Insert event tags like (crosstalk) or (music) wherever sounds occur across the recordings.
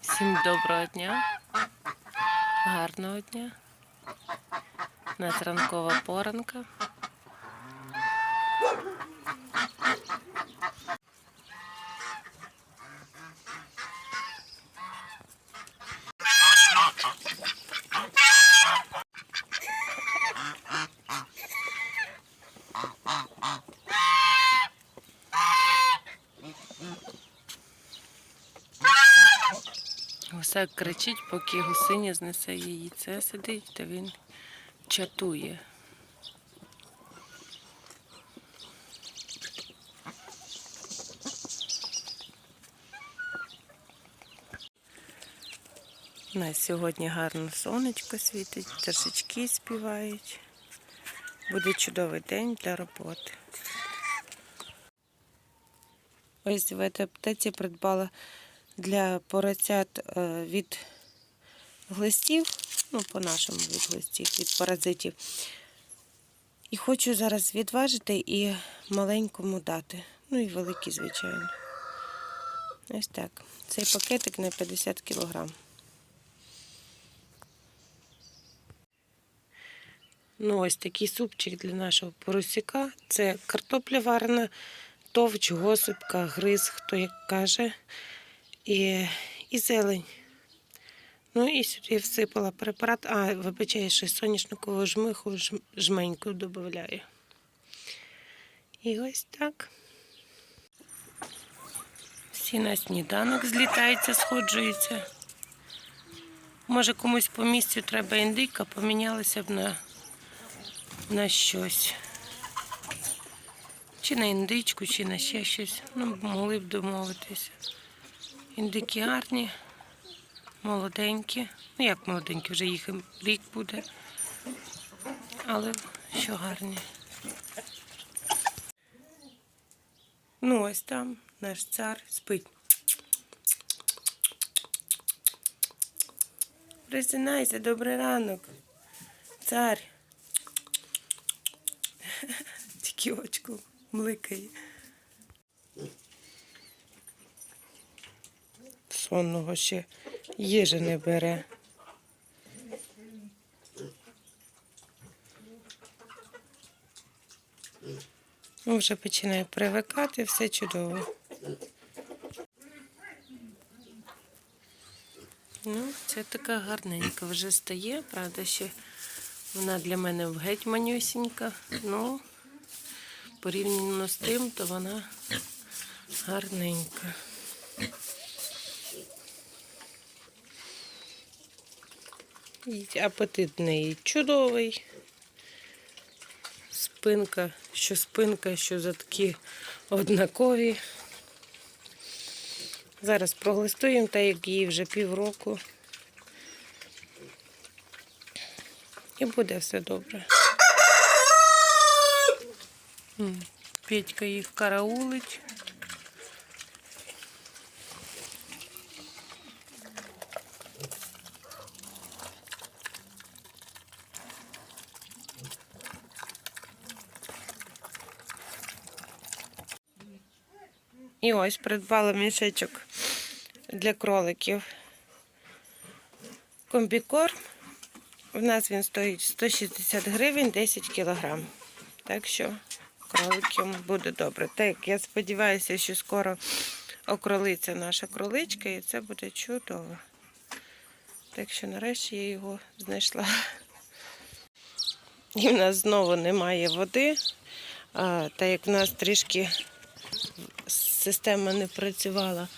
Всім доброго дня, гарного дня. У поранка. Гусак кричить, поки гусиня знесе її. Це сидить, та він чатує. У нас сьогодні гарно сонечко світить, пташечки співають. Буде чудовий день для роботи. Ось в этой аптеці придбала для поросят е, від глистів, ну, по-нашому від глистів, від паразитів. І хочу зараз відважити і маленькому дати. Ну і великі, звичайно. Ось так. Цей пакетик на 50 кг. Ну, ось такий супчик для нашого поросяка. Це картопля варена, товч, госипка, гриз, хто як каже і, і зелень. Ну і сюди всипала препарат. А, вибачаю, ще соняшникову жмиху жменьку додаю. І ось так. Всі на сніданок злітаються, сходжуються. Може комусь по місцю треба індика, помінялися б на, на щось. Чи на індичку, чи на ще щось. Ну, могли б домовитися. Індики гарні, молоденькі. Ну як молоденькі, вже їх рік буде. Але що гарні. Ну, ось там наш цар спить. Присинайся, добрий ранок. Цар. (laughs) Тільки очко мликає. Сонного ще їжі не бере. Ну, вже починає привикати, все чудово. Ну, це така гарненька вже стає, правда, ще вона для мене геть манюсінька. Ну, порівняно з тим, то вона гарненька. І апетит в чудовий. Спинка, що спинка, що задки однакові. Зараз проглистуємо, так як їй вже півроку. І буде все добре. Петька їх караулить. І ось придбала мішечок для кроликів. Комбікорм. У нас він стоїть 160 гривень 10 кілограм. Так що кроликам буде добре. Так, я сподіваюся, що скоро окролиться наша кроличка і це буде чудово. Так що нарешті я його знайшла. І в нас знову немає води. А, так як в нас трішки система не працювала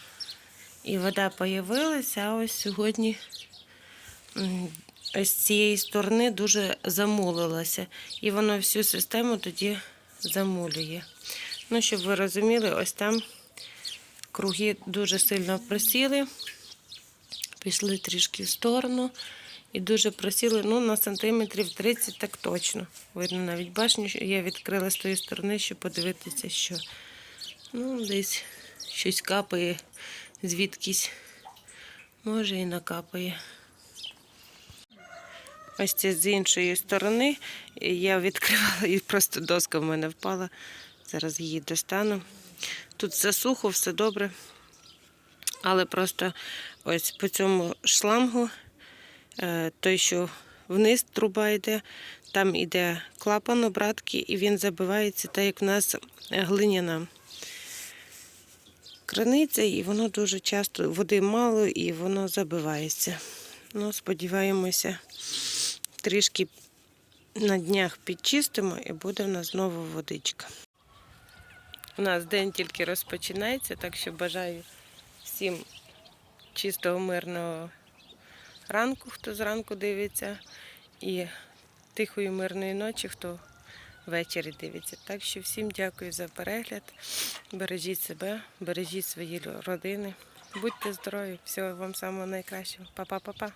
і вода появилася, а ось сьогодні з цієї сторони дуже замулилася. І воно всю систему тоді замулює. Ну, щоб ви розуміли, ось там круги дуже сильно просіли, пішли трішки в сторону. І дуже просіли, ну, на сантиметрів 30 так точно. Видно навіть башню, що я відкрила з тої сторони, щоб подивитися, що ну, десь щось капає звідкись. Може і накапає. Ось це з іншої сторони. Я відкривала і просто доска в мене впала. Зараз її достану. Тут все сухо, все добре. Але просто ось по цьому шлангу, е, той, що вниз труба йде, там іде клапан обратки, і він забивається, так як в нас глиняна краниця, і воно дуже часто води мало і воно забивається. Ну, сподіваємося, трішки на днях підчистимо і буде в нас знову водичка. У нас день тільки розпочинається, так що бажаю всім чистого, мирного ранку, хто зранку дивиться, і тихої, мирної ночі, хто ввечері дивиться. Так що всім дякую за перегляд. Бережіть себе, бережіть свої родини. Будьте здорові, всього вам самого найкращого. Па-па-па-па.